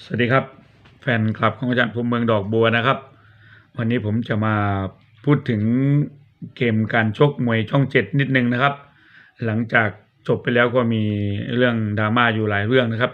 สวัสดีครับ แฟนคลับของอาจารย์ภูมิเมืองดอกบัวนะครับ วันนี้ผมจะมาพูดถึงเกมการชกมวยช่องเจ็ดนิดนึงนะครับ หลังจากจบไปแล้วก็มีเรื่องดราม่าอยู่หลายเรื่องนะครับ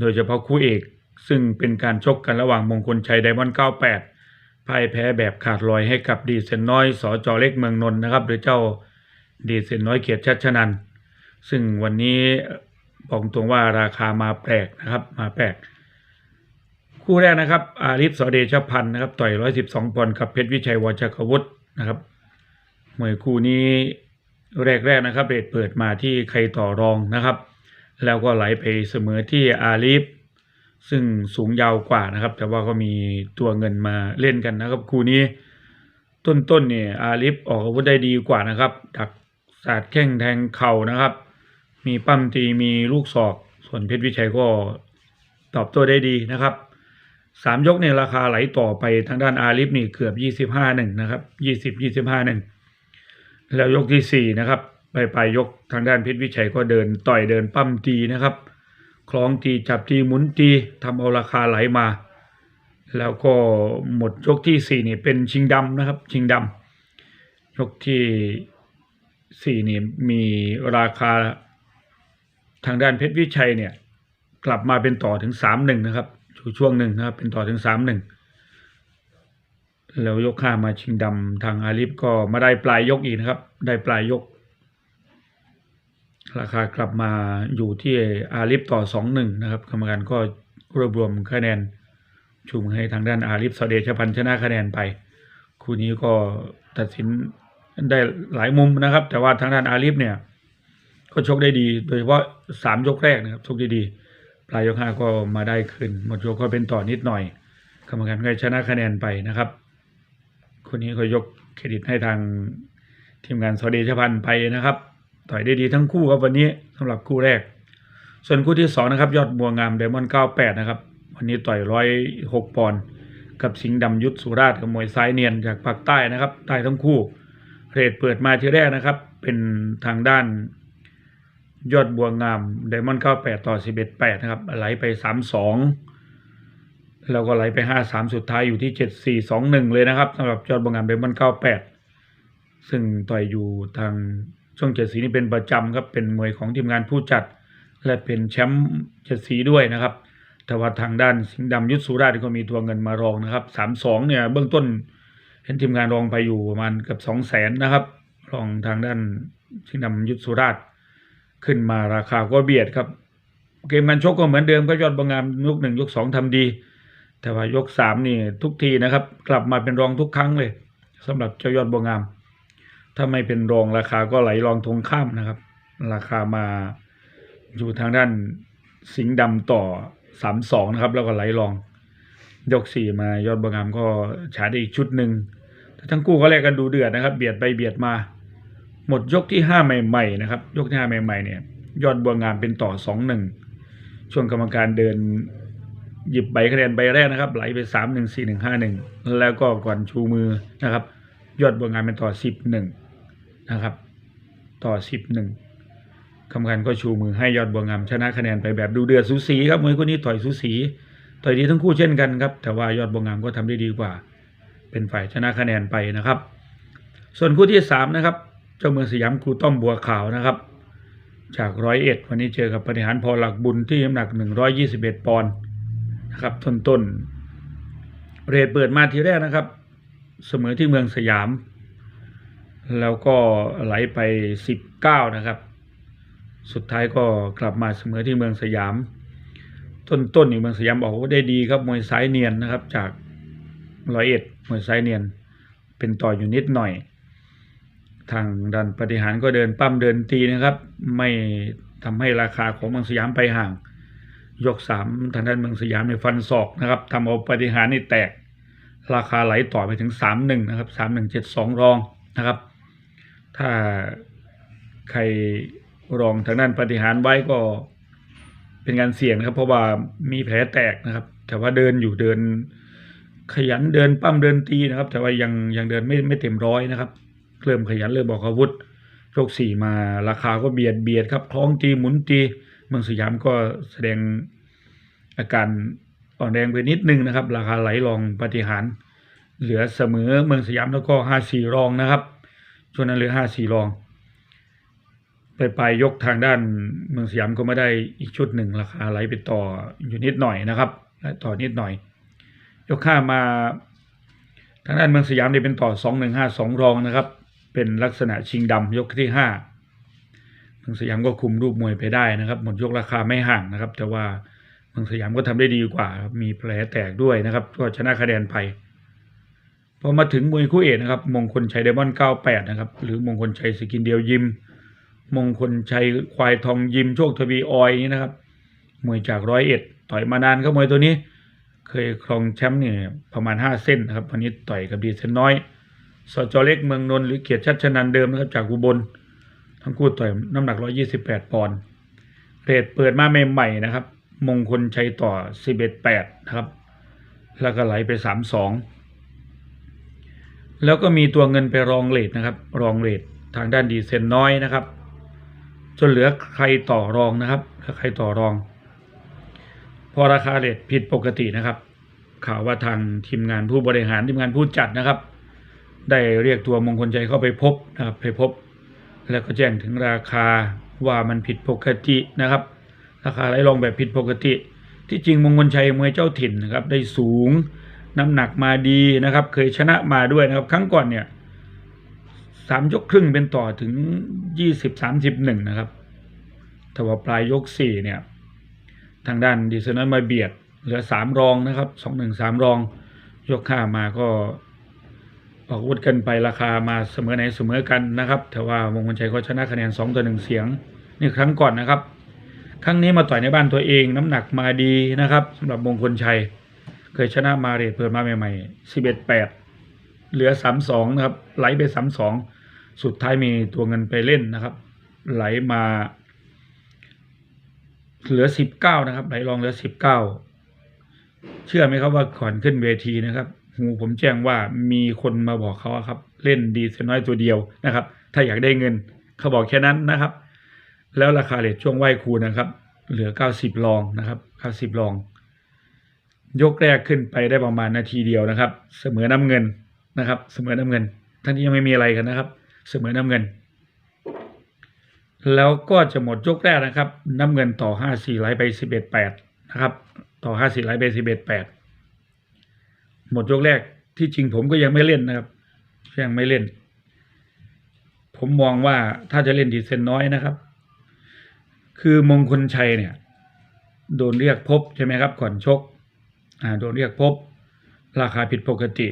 โดยเฉพาะคู่เอกซึ่งเป็นการชกกันระหว่างมงคลชัยไดมอนด์98พ่ายแพ้แบบขาดลอยให้กับดีเซนน้อยสอจอเล็กเมืองนนท์นะครับหรือเจ้าดีเซนน้อยเกียรติชัชนันซึ่งวันนี้บอกตรงว่าราคามาแปลกนะครับมาแปลก คู่แรกนะครับอาริฟสอเดชพันธ์นะครับต่อย112ปอนด์กับเพชรวิชัยวจักรวุฒินะครับมวยคู่นี้แรกๆนะครับเรทเปิดมาที่ใครต่อรองนะครับ แล้วก็ไหลไปเสมอที่อาริฟซึ่งสูงยาวกว่านะครับ แต่ว่าก็มีตัวเงินมาเล่นกันนะครับ คู่นี้ต้นๆเนี่ยอาริฟออกอาวุธได้ดีกว่านะครับ ดักสาดแข้งแทงเข่านะครับ มีปั้มตีมีลูกศอก ส่วนเพชรวิชัยก็ตอบโต้ได้ดีนะครับ สามยกเนี่ยราคาไหลต่อไปทางด้านอาลิฟนี่เกือบยี่สิบห้าหนึ่งนะครับยี่สิบยี่สิบห้าหนึ่งแล้วยกที่สี่นะครับไปไปยกทางด้านเพชรวิชัยก็เดินต่อยเดินปั้มตีนะครับคล้องตีจับตีหมุนตีทำเอาราคาไหลมา แล้วก็หมดยกที่สี่นี่เป็นชิงดำนะครับ ชิงดำยกที่สี่นี่มีราคาทางด้านเพชรวิชัยเนี่ย กลับมาเป็นต่อถึงสามหนึ่งนะครับ อยู่ช่วงหนึ่งนะครับ เป็นต่อถึงสามหนึ่งแล้วยกข้ามาชิงดำทางอาลิฟก็มาได้ปลายยกอีกนะครับ ได้ปลายยก ราคากลับมาอยู่ที่อาลิฟต่อสองหนึ่งนะครับกรรมการก็รวบรวมคะแนนชูมือให้ทางด้านอาลิฟสเดชพันชนะคะแนนไป คู่นี้ก็ตัดสินได้หลายมุมนะครับ แต่ว่าทางด้านอาลิฟเนี่ยก็ชกได้ดี โดยเฉพาะสามยกแรกนะครับชกได้ดี ปลายยกห้าก็มาได้คืนหมดยกก็เป็นต่อนิดหน่อยกรรมการก็ชนะคะแนนไปนะครับ คนนี้ก็ยกเครดิตให้ทางทีมงานสวเดชพันธ์ไปนะครับ ต่อยได้ดีทั้งคู่ครับวันนี้สำหรับคู่แรก ส่วนคู่ที่สองนะครับ ยอดบัวงามไดมอนด์เก้าแปดนะครับ วันนี้ต่อยร้อยหกปอนด์กับสิงห์ดำยุทธสุราษฎร์กับมวยซ้ายเนียนจากภาคใต้นะครับใต้ทั้งคู่เรทเปิดมาทีแรกนะครับ เป็นทางด้าน ยอดบัวงามไดมอนด์เก้าแปดต่อสิบเอ็ดแปดนะครับ ไหลไปสามสองแล้วก็ไหลไปห้าสามสุดท้ายอยู่ที่เจ็ดสี่สองหนึ่งเลยนะครับสำหรับยอดบัวงามไดมอนด์เก้าแปดซึ่งต่อยอยู่ทางช่องเจ็ดสีนี่เป็นประจำครับเป็นมวยของทีมงานผู้จัด และเป็นแชมป์เจ็ดสีด้วยนะครับแต่ว่าทางด้านสิงห์ดำยุทธสุราษฎร์ก็มีตัวเงินมารองนะครับสามสองเนี่ยเบื้องต้นเห็นทีมงานรองไปอยู่ประมาณเกือบสองแสนนะครับ รองทางด้านสิงห์ดำยุทธสุราษฎร์ ขึ้นมาราคาก็เบียดครับ เกมการชกก็เหมือนเดิมก็ยอดบางงามยกหนึ่งยกสองทำดี แต่ว่ายกสามนี่ทุกทีนะครับ กลับมาเป็นรองทุกครั้งเลยสำหรับเจ้ายอดบางงาม ถ้าไม่เป็นรองราคาก็ไหลรองทงข้ามนะครับ ราคามาอยู่ทางด้านสิงห์ดำต่อสามสองนะครับ แล้วก็ไหลรอง ยกสี่มายอดบางงามก็ฉาได้อีกชุดหนึ่งทั้งคู่ก็แลกกันดูเดือดนะครับ เบียดไปเบียดมา หมดยกที่ห้าใหม่ๆนะครับ ยกที่ห้าใหม่ๆเนี่ย ยอดบัวงามเป็นต่อสองหนึ่งช่วงกรรมการเดินหยิบใบคะแนนใบแรกนะครับ ไหลไปสามหนึ่งสี่หนึ่งห้าหนึ่งแล้วก็ก่อนชูมือนะครับ ยอดบัวงามเป็นต่อสิบหนึ่งนะครับ ต่อสิบหนึ่งกรรมการก็ชูมือให้ยอดบัวงามชนะคะแนนไปแบบดูเดือดสูสีครับมวยคู่นี้ต่อยสูสีต่อยดีทั้งคู่เช่นกันครับ แต่ว่ายอดบัวงามก็ทำได้ดีกว่า เป็นฝ่ายชนะคะแนนไปนะครับ ส่วนคู่ที่สามนะครับ จ้าเมืองสยามครูต้อมบัวขาวนะครับ จากร้อยเอ็ดวันนี้เจอกับปฏิหารพอหลักบุญที่น้ำหนักหนึ่งร้อยยี่สิบเอ็ดปอนด์นะครับต้นต้นเรทเปิดมาทีแรกนะครับ เสมอที่เมืองสยาม แล้วก็ไหลไปสิบเก้านะครับ สุดท้ายก็กลับมาเสมอที่เมืองสยาม ต้นต้นนี่เมืองสยามบอกว่าได้ดีครับมวยสายเนียนนะครับ จากร้อยเอ็ดมวยสายเนียน เป็นต่ออยู่นิดหน่อย ทางดันปฏิหารก็เดินปั้มเดินตีนะครับ ไม่ทำให้ราคาของเมืองสยามไปห่าง ยกสามทางด้านเมืองสยามในฟันศอกนะครับทำเอาปฏิหารนี่แตก ราคาไหลต่อไปถึงสามหนึ่งนะครับสามหนึ่งเจ็ดสองรองนะครับ ถ้าใครรองทางด้านปฏิหารไว้ก็เป็นการเสี่ยงนะครับ เพราะว่ามีแผลแตกนะครับ แต่ว่าเดินอยู่เดินขยันเดินปั้มเดินตีนะครับ แต่ว่ายังยังเดินไม่ไม่เต็มร้อยนะครับ เริ่มขยันเริ่มบอกอาวุธยกสี่มาราคาก็เบียดเบียดครับคล้องตีหมุนตีเมืองสยามก็แสดงอาการอ่อนแรงไปนิดนึงนะครับ ราคาไหลรองปฏิหาร เหลือเสมอเมืองสยามแล้วก็ห้าสี่รองนะครับช่วงนั้นเหลือห้าสี่รองไปไปยกทางด้านเมืองสยามก็ไม่ได้อีกชุดหนึ่งราคาไหลไปต่ออยู่นิดหน่อยนะครับและต่อนิดหน่อย ยกข้ามมาทางด้านเมืองสยามเนี่ยเป็นต่อสองหนึ่งห้าสองรองนะครับ เป็นลักษณะชิงดำยกที่ห้าเมืองสยามก็คุมรูปมวยไปได้นะครับ หมดยกราคาไม่ห่างนะครับ แต่ว่าเมืองสยามก็ทำได้ดีกว่า มีแผลแตกด้วยนะครับ ก็ชนะคะแนนไปพอมาถึงมวยคู่เอกนะครับ มงคลชัยไดมอนด์98นะครับ หรือมงคลชัยสกินเดียวยิม มงคลชัยควายทองยิมโชคทวีออยนี่นะครับมวยจากร้อยเอ็ดต่อยมานานครับมวยตัวนี้ เคยครองแชมป์เนี่ยประมาณ5เส้นนะครับวันนี้ต่อยกับดีเซนน้อย สจเล็กเมืองนนท์หรือเกียรติชัดชนันเดิมนะครับจากอุบลทั้งคู่ต่อยน้ำหนัก 128 ปอนด์เรทเปิดมาใหม่ๆนะครับ มงคลชัยต่อ 11-8 นะครับ แล้วก็ไหลไป 3-2 แล้วก็มีตัวเงินไปรองเลทนะครับ รองเลททางด้านดีเซนน้อยนะครับ จนเหลือใครต่อรองนะครับถ้าใครต่อรอง พอราคาเลทผิดปกตินะครับ ข่าวว่าทางทีมงานผู้บริหารทีมงานผู้จัดนะครับ ได้เรียกตัวมงคลชัยเข้าไปพบนะครับไปพบ แล้วก็แจ้งถึงราคาว่ามันผิดปกตินะครับ ราคาไหลลงแบบผิดปกติ ที่จริงมงคลชัยมวยเจ้าถิ่นนะครับได้สูงน้ำหนักมาดีนะครับ เคยชนะมาด้วยนะครับ ครั้งก่อนเนี่ยสามยกครึ่งเป็นต่อถึงยี่สิบสามสิบหนึ่งนะครับแต่ว่าปลายยกสี่เนี่ย ทางด้านดิสนันมาเบียด เหลือสามรองนะครับสองหนึ่งสามรอง ยกข้ามาก็ ออกอาวุธกันไปราคามาเสมอไหนเสมอกันนะครับ แต่ว่ามงคลชัยก็ชนะคะแนนสองต่อหนึ่งเสียงนี่ครั้งก่อนนะครับ ครั้งนี้มาต่อยในบ้านตัวเองน้ำหนักมาดีนะครับสำหรับมงคลชัย เคยชนะมาเรทเปิดมาใหม่ๆสิบเอ็ดแปดเหลือสามสองนะครับ ไหลไปสามสองสุดท้ายมีตัวเงินไปเล่นนะครับ ไหลมา เหลือสิบเก้านะครับ ไหลรองเหลือสิบเก้าเชื่อไหมครับว่าก่อนขึ้นเวทีนะครับ ผมแจ้งว่ามีคนมาบอกเขาครับ เล่นดีเซน้อยตัวเดียวนะครับ ถ้าอยากได้เงินเขาบอกแค่นั้นนะครับ แล้วราคาเลทช่วงไหวครูนะครับ เหลือเก้าสิบรองนะครับเก้าสิบรอง ยกแรกขึ้นไปได้ประมาณนาทีเดียวนะครับ เสมอน้ำเงินนะครับ เสมอน้ำเงินทั้งที่ยังไม่มีอะไรกันนะครับ เสมอน้ำเงิน แล้วก็จะหมดยกแรกนะครับ น้ำเงินต่อห้าสี่ไหลไปสิบเอ็ดแปดนะครับต่อห้าสี่ไหลไปสิบเอ็ดแปด หมดยกแรกที่จริงผมก็ยังไม่เล่นนะครับยังไม่เล่น ผมมองว่าถ้าจะเล่นดีเซนน้อยนะครับ คือมงคลชัยเนี่ย โดนเรียกพบใช่ไหมครับก่อนชกอ่าโดนเรียกพบ ราคาผิดปกติ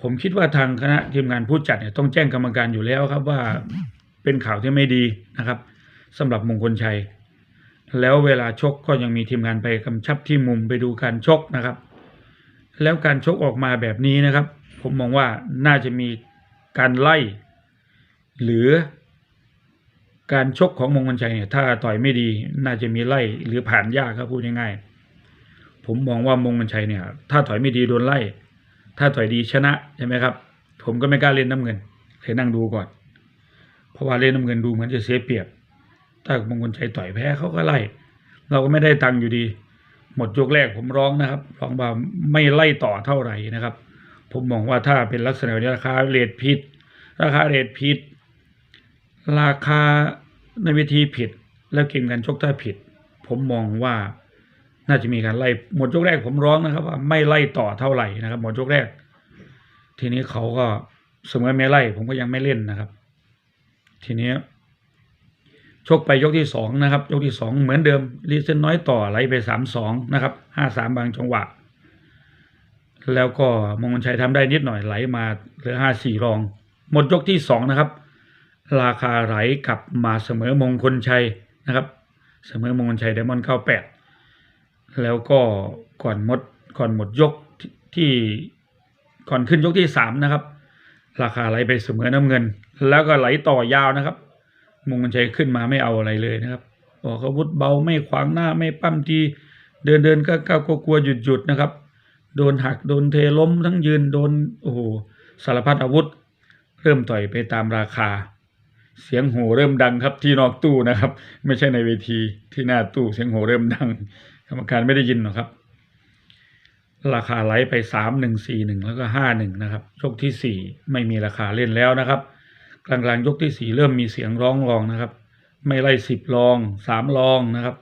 ผมคิดว่าทางคณะทีมงานผู้จัดเนี่ยต้องแจ้งกรรมการอยู่แล้วครับว่าเป็นข่าวที่ไม่ดีนะครับสำหรับมงคลชัย แล้วเวลาชกก็ยังมีทีมงานไปกำชับที่มุมไปดูการชกนะครับ แล้วการชกออกมาแบบนี้นะครับ ผมมองว่าน่าจะมีการไล่ หรือการชกของมงคลชัยเนี่ยถ้าต่อยไม่ดี น่าจะมีไล่หรือผ่านยากครับพูดง่ายๆผมมองว่ามงคลชัยเนี่ย ถ้าถอยไม่ดีโดนไล่ ถ้าถอยดีชนะใช่ไหมครับ ผมก็ไม่กล้าเล่นน้ำเงินเลยนั่งดูก่อน เพราะว่าเล่นน้ำเงินดูเหมือนจะเสียเปรียบ ถ้ามงคลชัยต่อยแพ้เขาก็ไล่ เราก็ไม่ได้ตังค์อยู่ดี หมดยกแรกผมร้องนะครับร้องว่าไม่ไล่ต่อเท่าไหร่นะครับ ผมมองว่าถ้าเป็นลักษณะนี้ราคาเรทผิด ราคาเรทผิด ราคาในเวทีผิด แล้วเกมการชกถ้าผิด ผมมองว่าน่าจะมีการไล่หมดยกแรกผมร้องนะครับว่าไม่ไล่ต่อเท่าไหร่นะครับ หมดยกแรก ทีนี้เขาก็เสมอไม่ไล่ผมก็ยังไม่เล่นนะครับ ทีนี้ ชกไปยกที่สองนะครับ ยกที่สองเหมือนเดิมรีเซนน้อยต่อไหลไปสามสองนะครับห้าสามบางจังหวะ แล้วก็มงคลชัยทำได้นิดหน่อยไหลมาเหลือห้าสี่รอง หมดยกที่สองนะครับ ราคาไหลกลับมาเสมอมงคลชัยนะครับ เสมอมงคลชัยไดมอนด์เก้าแปดแล้วก็ก่อนหมดก่อนหมดยกที่ที่ก่อนขึ้นยกที่สามนะครับ ราคาไหลไปเสมอน้ำเงิน แล้วก็ไหลต่อยาวนะครับ มงคลชัยขึ้นมาไม่เอาอะไรเลยนะครับออกอาวุธเบาไม่ขวางหน้าไม่ปั้มทีเดินเดินก็ก้าวกลัวหยุดหยุดนะครับ โดนหักโดนเทล้มทั้งยืนโดนโอ้โหสารพัดอาวุธ เริ่มต่อยไปตามราคา เสียงโห่เริ่มดังครับที่นอกตู้นะครับ ไม่ใช่ในเวทีที่หน้าตู้เสียงโห่เริ่มดังกรรมการไม่ได้ยินหรอกครับ ราคาไหลไปสามหนึ่งสี่หนึ่งแล้วก็ห้าหนึ่งนะครับยกที่สี่ไม่มีราคาเล่นแล้วนะครับ กลางๆ ยกที่สี่เริ่มมีเสียงร้องรองนะครับ ไม่ไล่สิบรองสามรองนะครับ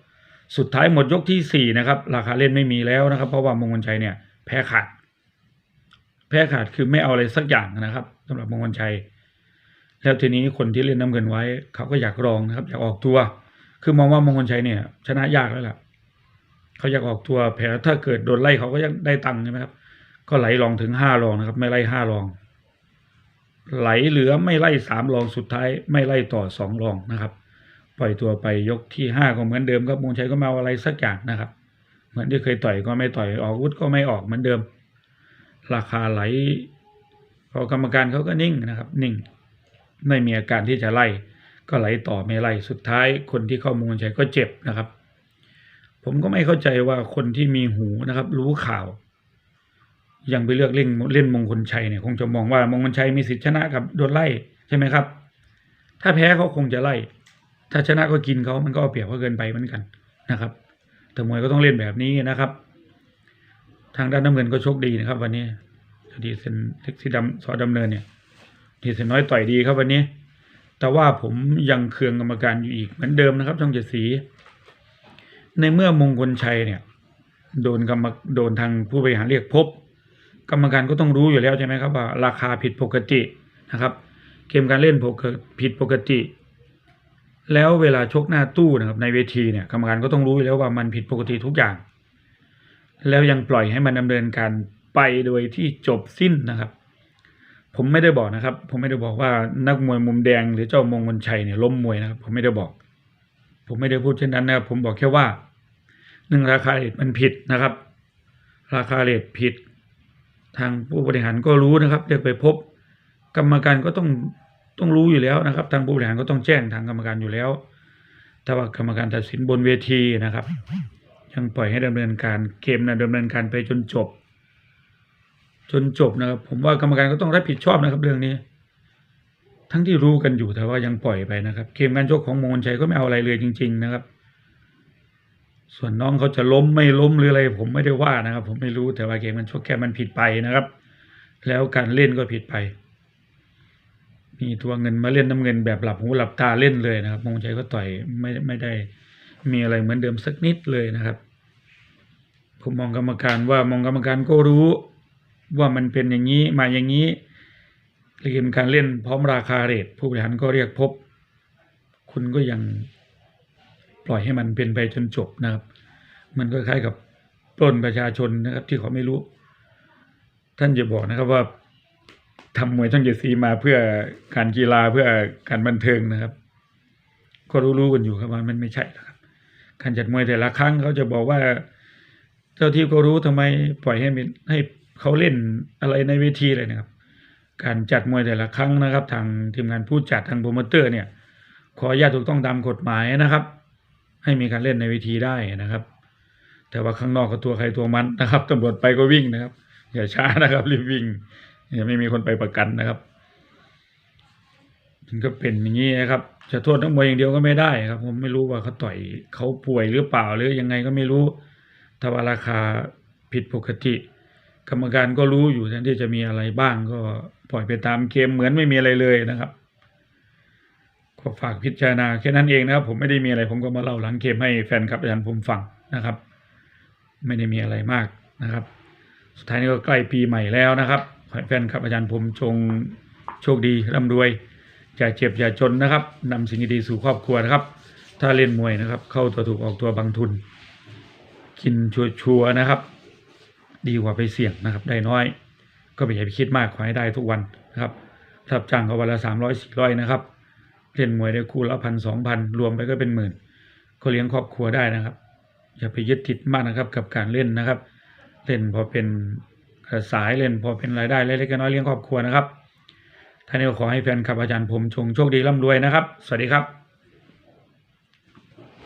สุดท้ายหมดยกที่สี่นะครับ ราคาเล่นไม่มีแล้วนะครับ เพราะว่ามงคลชัยเนี่ยแพ้ขาด แพ้ขาดคือไม่เอาอะไรสักอย่างนะครับสำหรับมงคลชัย แล้วทีนี้คนที่เล่นน้ำเงินไว้ เขาก็อยากรองนะครับ อยากออกตัว คือมองว่ามงคลชัยเนี่ย ชนะยากแล้วล่ะเขาอยากออกตัวแพ้ถ้าเกิดโดนไล่เขาก็ยังได้ตังค์ใช่ไหมครับก็ไหลรองถึงห้ารองนะครับ ไม่ไล่ห้ารอง ไหลเหลือไม่ไล่สามรองสุดท้าย ไม่ไล่ต่อสองรองนะครับ ปล่อยตัวไปยกที่ห้าก็เหมือนเดิมครับมงชัยก็มาเอาอะไรสักอย่างนะครับ เหมือนที่เคยต่อยก็ไม่ต่อยออกวุธก็ไม่ออกเหมือนเดิม ราคาไหลพอกรรมการเขาก็นิ่งนะครับ นิ่ง ไม่มีอาการที่จะไล่ก็ไหลต่อไม่ไล่สุดท้าย คนที่เข้ามูงชัยก็เจ็บนะครับ ผมก็ไม่เข้าใจว่าคนที่มีหูนะครับ รู้ข่าว ยังไปเลือกเล่นเล่นมงคลชัยเนี่ยคงจะมองว่ามงคลชัยมีสิทธิชนะกับโดนไล่ใช่ไหมครับ ถ้าแพ้เขาคงจะไล่ ถ้าชนะก็กินเขามันก็เอาเปรียบเขาเกินไปเหมือนกันนะครับ แต่มวยก็ต้องเล่นแบบนี้นะครับ ทางด้านน้ำเงินก็โชคดีนะครับ วันนี้ดีเซนเล็กสีดำสอดำเนินเนี่ยดีเซนน้อยต่อยดีครับวันนี้ แต่ว่าผมยังเคืองกรรมการอยู่อีกเหมือนเดิมนะครับช่องเจ็ดสี ในเมื่อมงคลชัยเนี่ย โดนกรรมโดนทางผู้บริหารเรียกพบ กรรมการก็ต้องรู้อยู่แล้วใช่ไหมครับว่าราคาผิดปกตินะครับเกมการเล่นผิดปกติ แล้วเวลาชกหน้าตู้นะครับในเวทีเนี่ยกรรมการก็ต้องรู้อยู่แล้วว่ามันผิดปกติทุกอย่าง แล้วยังปล่อยให้มันดำเนินการไปโดยที่จบสิ้นนะครับ ผมไม่ได้บอกนะครับ ผมไม่ได้บอกว่านักมวยมุมแดงหรือเจ้ามงคลชัยเนี่ยล้มมวยนะครับ ผมไม่ได้บอก ผมไม่ได้พูดเช่นนั้นนะครับ ผมบอกแค่ว่าหนึ่งราคาเรทมันผิดนะครับ ราคาเรทผิด ทางผู้บริหารก็รู้นะครับเรียกไปพบ กรรมการก็ต้องต้องรู้อยู่แล้วนะครับ ทางผู้บริหารก็ต้องแจ้งทางกรรมการอยู่แล้วแต่ว่ากรรมการตัดสินบนเวทีนะครับ ยังปล่อยให้ดำเนินการเกมนะดำเนินการไปจนจบ จนจบนะครับ ผมว่ากรรมการก็ต้องรับผิดชอบนะครับ เรื่องนี้ ทั้งที่รู้กันอยู่แต่ว่ายังปล่อยไปนะครับ เกมการชกของมงคลชัยก็ไม่เอาอะไรเลยจริง ๆ นะครับ ส่วนน้องเขาจะล้มไม่ล้มหรืออะไร ผมไม่ได้ว่านะครับ ผมไม่รู้แต่ว่าเกมมันชกแค่มันผิดไปนะครับ แล้วการเล่นก็ผิดไปมีตัวเงินมาเล่นน้ำเงินแบบหลับหูหลับตาเล่นเลยนะครับมงชัยก็ต่อยไม่ไม่ได้มีอะไรเหมือนเดิมสักนิดเลยนะครับ ผมมองกรรมการว่ามองกรรมการก็รู้ว่ามันเป็นอย่างนี้มาอย่างนี้เกมการเล่นพร้อมราคาเรทผู้บริหารก็เรียกพบ คุณก็ยัง ปล่อยให้มันเป็นไปจนจบนะครับ มันก็คล้ายกับปล้นประชาชนนะครับ ที่เขาไม่รู้ ท่านจะบอกนะครับว่าทำมวยช่องเจ็ดสีมาเพื่อการกีฬาเพื่อการบันเทิงนะครับ ก็รู้ๆกันอยู่ครับว่ามันไม่ใช่นะครับ การจัดมวยแต่ละครั้งเขาจะบอกว่า เจ้าที่ก็รู้ทำไมปล่อยให้มันให้เขาเล่นอะไรในเวทีเลยนะครับ การจัดมวยแต่ละครั้งนะครับ ทางทีมงานผู้จัดทางโปรโมเตอร์เนี่ย ขออนุญาตถูกต้องตามกฎหมายนะครับ ให้มีการเล่นในเวทีได้นะครับ แต่ว่าข้างนอกก็ตัวใครตัวมันนะครับตำรวจไปก็วิ่งนะครับ อย่าช้านะครับรีบวิ่งอย่าไม่มีคนไปประกันนะครับมันก็เป็นอย่างนี้นะครับ จะโทษนักมวยอย่างเดียวก็ไม่ได้ครับ ผมไม่รู้ว่าเขาต่อยเขาป่วยหรือเปล่าหรือยังไงก็ไม่รู้ถ้าว่าราคาผิดปกติ กรรมการก็รู้อยู่แทนที่จะมีอะไรบ้างก็ปล่อยไปตามเกมเหมือนไม่มีอะไรเลยนะครับ ก็ฝากพิจารณาแค่นั้นเองนะครับ ผมไม่ได้มีอะไร ผมก็มาเล่าหลังเกมให้แฟนคลับอาจารย์ผมฟังนะครับ ไม่ได้มีอะไรมากนะครับ สุดท้ายนี้ก็ใกล้ปีใหม่แล้วนะครับขอให้แฟนคลับอาจารย์ผมจงโชคดีร่ำรวยอย่าเจ็บอย่าจนนะครับนำสิ่งดีๆสู่ครอบครัวนะครับ ถ้าเล่นมวยนะครับ เข้าตัวถูกออกตัวบางทุน กินชัวร์ๆนะครับ ดีกว่าไปเสี่ยงนะครับ ได้น้อย ก็ไม่อย่าไปคิดมากขอให้ได้ทุกวันนะครับรับจ้างเขาวันละสามร้อยสี่ร้อยนะครับ เล่นมวยได้คู่ละพันสองพันรวมไปก็เป็นหมื่นก็เลี้ยงครอบครัวได้นะครับ อย่าไปยึดติดมากนะครับกับการเล่นนะครับ เล่นพอเป็นกระสายเล่นพอเป็นรายได้เล็กๆน้อยเลี้ยงครอบครัวนะครับท่านนี้ขอให้แฟนคลับอาจารย์ผมชงโชคดีร่ำรวยนะครับ สวัสดีครับ